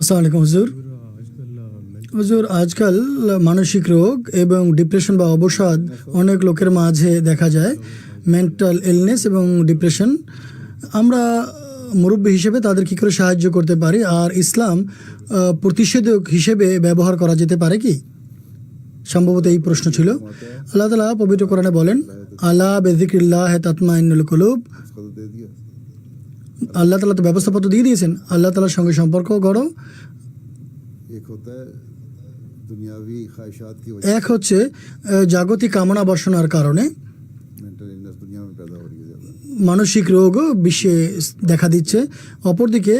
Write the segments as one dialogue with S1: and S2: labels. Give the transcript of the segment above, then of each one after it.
S1: আসসালামাইকুম হুজুর। হুজুর, আজকাল মানসিক রোগ এবং ডিপ্রেশন বা অবসাদ অনেক লোকের মাঝে দেখা যায়। মেন্টাল ইলনেস এবং ডিপ্রেশন আমরা মুরব্বী হিসেবে তাদের কী করে সাহায্য করতে পারি? আর ইসলাম প্রতিষেধক হিসেবে ব্যবহার করা যেতে পারে কি? সম্ভবত এই প্রশ্ন ছিল। আল্লাহ তালা পবিত্র কোরআনে বলেন আল্লাহ বেজিকিল্লাহ তাতমা ইনুল কলুব। আল্লাহ তালা তো ব্যবস্থাপত্র দিয়ে দিয়েছেন। আল্লাহ তালার সঙ্গে সম্পর্ক গড়ো। এক হচ্ছে জাগতিক কামনা বর্ষণার কারণে মানসিক রোগ বিশ্বে দেখা দিচ্ছে। অপরদিকে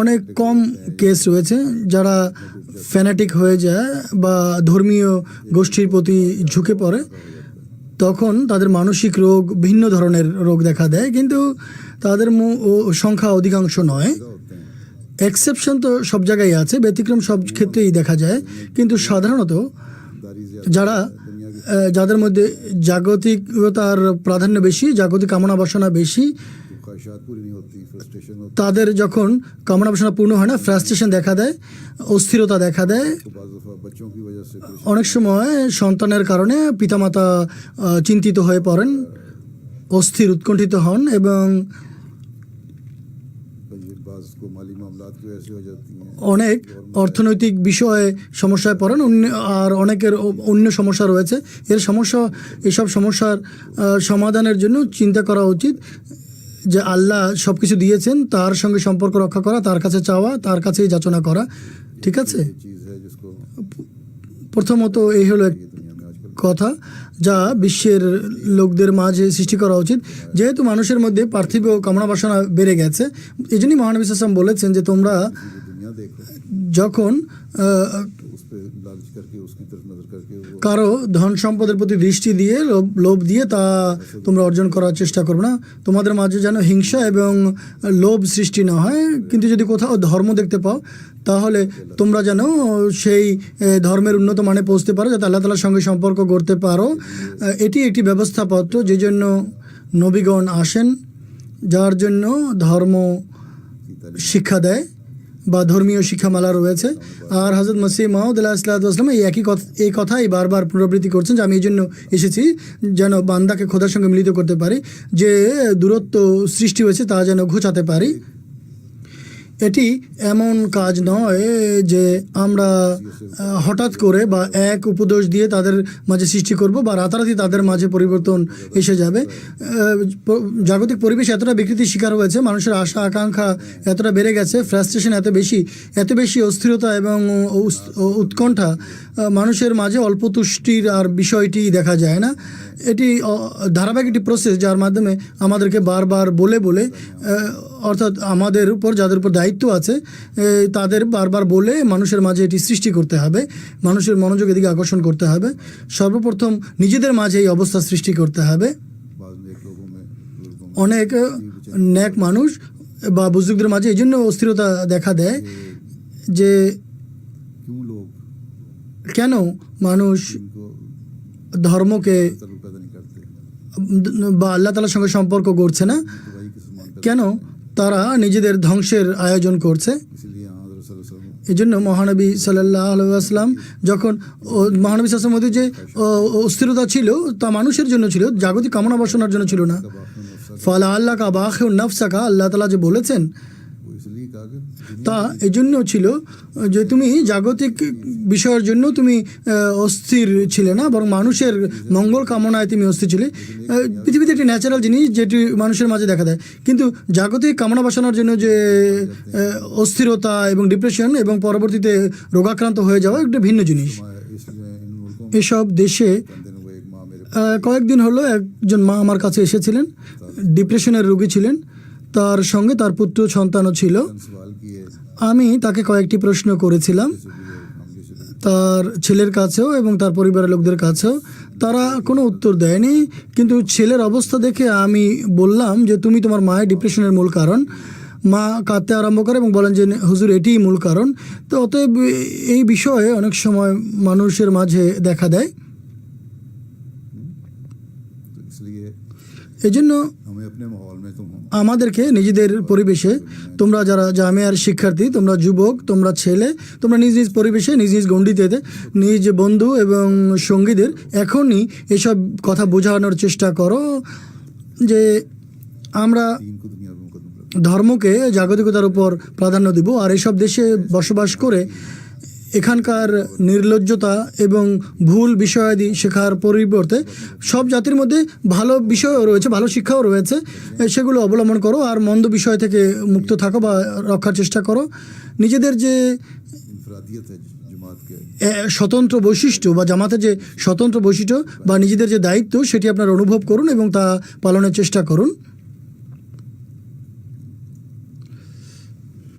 S1: অনেক কম কেস রয়েছে যারা ফ্যানাটিক হয়ে যায় বা ধর্মীয় গোষ্ঠীর প্রতি ঝুঁকে পড়ে। তখন তাদের মানসিক রোগ ভিন্ন ধরনের রোগ দেখা দেয়, কিন্তু তাদের সংখ্যা অধিকাংশ নয়। এক্সেপশন তো সব জায়গায় আছে, ব্যতিক্রম সব ক্ষেত্রেই দেখা যায়, কিন্তু সাধারণত যারা যাদের মধ্যে জাগতিকতার প্রাধান্য বেশি, জাগতিক কামনা বাসনা বেশি তাদের যখন কামনা বাসনা পূর্ণ হয় না ফ্রাস্ট্রেশন দেখা দেয়, অস্থিরতা দেখা দেয়। অনেক সময় সন্তানের কারণে পিতামাতা চিন্তিত হয়ে পড়েন, অস্থির, উৎকণ্ঠিত হন এবং অনেক অর্থনৈতিক বিষয়ে সমস্যায় পড়েন। আর অনেকের অন্য সমস্যা রয়েছে। এর সমস্যা, এসব সমস্যার সমাধানের জন্য চিন্তা করা উচিত। যে আল্লাহ সব কিছু দিয়েছেন, তার সঙ্গে সম্পর্ক রক্ষা করা, তার কাছে চাওয়া, তার কাছেই যাচনা করা, ঠিক আছে? প্রথমত এই হলো কথা যা বিশ্বের লোকদের মাঝে সৃষ্টি করা উচিত। যেহেতু মানুষের মধ্যে পার্থিব কামনা বাসনা বেড়ে গেছে, এই জন্যই মহানবী বলেছেন যে তোমরা যখন কারও ধন সম্পদের প্রতি দৃষ্টি দিয়ে, লোভ দিয়ে তা তোমরা অর্জন করার চেষ্টা করবে না। তোমাদের মাঝে যেন হিংসা এবং লোভ সৃষ্টি না হয়। কিন্তু যদি কোথাও ধর্ম দেখতে পাও, তাহলে তোমরা যেন সেই ধর্মের উন্নত মানে পৌঁছতে পারো, যাতে আল্লাহ তালার সঙ্গে সম্পর্ক করতে পারো। এটি একটি ব্যবস্থাপত্র যে জন্য নবীগণ আসেন, যার জন্য ধর্ম শিক্ষা দেয়। বা ধর্মীয় শিক্ষামালা রয়েছে। আর হজরত মসিহ মাহমুদ আল্লাহ আসলাম এই একই কথা, এই কথাই বারবার পুনরাবৃত্তি করছেন যে আমি এই জন্য এসেছি যেন বান্দাকে খোদার সঙ্গে মিলিত করতে পারি, যে দূরত্ব সৃষ্টি হয়েছে তা যেন ঘোচাতে পারি। এটি এমন কাজ নয় যে আমরা হঠাৎ করে বা এক উপদেশ দিয়ে তাদের মাঝে সৃষ্টি করব বা রাতারাতি তাদের মাঝে পরিবর্তন এসে যাবে। জাগতিক পরিবেশ এতটা বিকৃতির শিকার হয়েছে, মানুষের আশা, আকাঙ্ক্ষা এতটা বেড়ে গেছে ফ্রাস্ট্রেশন এত বেশি এত বেশি অস্থিরতা এবং উৎকণ্ঠা মানুষের মাঝে অল্প তুষ্টির আর বিষয়টি দেখা যায় না। এটি ধারাবাহিক একটি প্রসেস যার মাধ্যমে আমাদেরকে বারবার বলে বলে অর্থাৎ আমাদের উপর যাদের উপর দায়িত্ব আছে তাদের বারবার বলে মানুষের মাঝে এটি সৃষ্টি করতে হবে, মানুষের মনোযোগ এদিকে আকর্ষণ করতে হবে, সর্বপ্রথম নিজেদের মাঝে এই অবস্থা সৃষ্টি করতে হবে। অনেক ন্যাক মানুষ বা বুজুগদের মাঝে এই জন্য অস্থিরতা দেখা দেয় যে কেন মানুষ
S2: ধর্মকে
S1: বা আল্লাহ তালার সঙ্গে সম্পর্ক করছে না? কেন? তারা নিজেদের ধ্বংসের আয়োজন করছে। এই জন্য মহানবী সাল্লাম যখন মহানবী সাল্লাম মধ্যে যে অস্থিরতা ছিল, তা মানুষের জন্য ছিল, জাগতিক কামনা বাসনার জন্য ছিল না। ফালা আল্লাহ কা বাহ নফসাকা, আল্লাহ তালা যে বলেছেন, তা এজন্য ছিল যে, তুমি জাগতিক বিষয়ের জন্য তুমি অস্থির ছিলে না, বরং মানুষের মঙ্গল কামনায় তুমি অস্থির ছিলে। পৃথিবীতে একটি ন্যাচারাল জিনিস যেটি মানুষের মাঝে দেখা দেয়। কিন্তু জাগতিক কামনা বাসানোর জন্য যে অস্থিরতা এবং ডিপ্রেশন এবং পরবর্তীতে রোগাক্রান্ত হয়ে যাওয়া একটা ভিন্ন জিনিস। এসব দেশে কয়েকদিন হলো একজন মা আমার কাছে এসেছিলেন ডিপ্রেশনের রোগী ছিলেন। তার সঙ্গে তার পুত্র সন্তানও ছিল। আমি তাকে কয়েকটি প্রশ্ন করেছিলাম। তার ছেলের কাছেও এবং তার পরিবারের লোকদের কাছেও তারা কোনো উত্তর দেয়নি। কিন্তু ছেলের অবস্থা দেখে আমি বললাম যে তুমি তোমার মায়ের ডিপ্রেশনের মূল কারণ। মা কাঁদতে আরম্ভ করে এবং বলেন যে হুজুর এটিই মূল কারণ। তো অতএব এই বিষয়ে অনেক সময় মানুষের মাঝে দেখা দেয়। এজন্য আমাদেরকে নিজেদের পরিবেশে, তোমরা যারা জামিয়ার শিক্ষার্থী, তোমরা যুবক, তোমরা ছেলে, তোমরা নিজ নিজ পরিবেশে, নিজ নিজ গণ্ডিতে নিজ বন্ধু এবং সঙ্গীদের এখনই এসব কথা বোঝানোর চেষ্টা করো যে আমরা ধর্মকে জাগতিকতার উপর প্রাধান্য দিব আর এসব দেশে বসবাস করে এখানকার নির্লজ্জতা এবং ভুল বিষয়াদি শেখার পরিবর্তে সব জাতির মধ্যে ভালো বিষয়ও রয়েছে, ভালো শিক্ষাও রয়েছে। সেগুলো অবলম্বন করো আর মন্দ বিষয় থেকে মুক্ত থাকো বা রক্ষার চেষ্টা করো। নিজেদের যে স্বতন্ত্র বৈশিষ্ট্য বা জামাতের যে স্বতন্ত্র বৈশিষ্ট্য বা নিজেদের যে দায়িত্ব সেটি আপনারা অনুভব করুন এবং তা পালনের চেষ্টা করুন।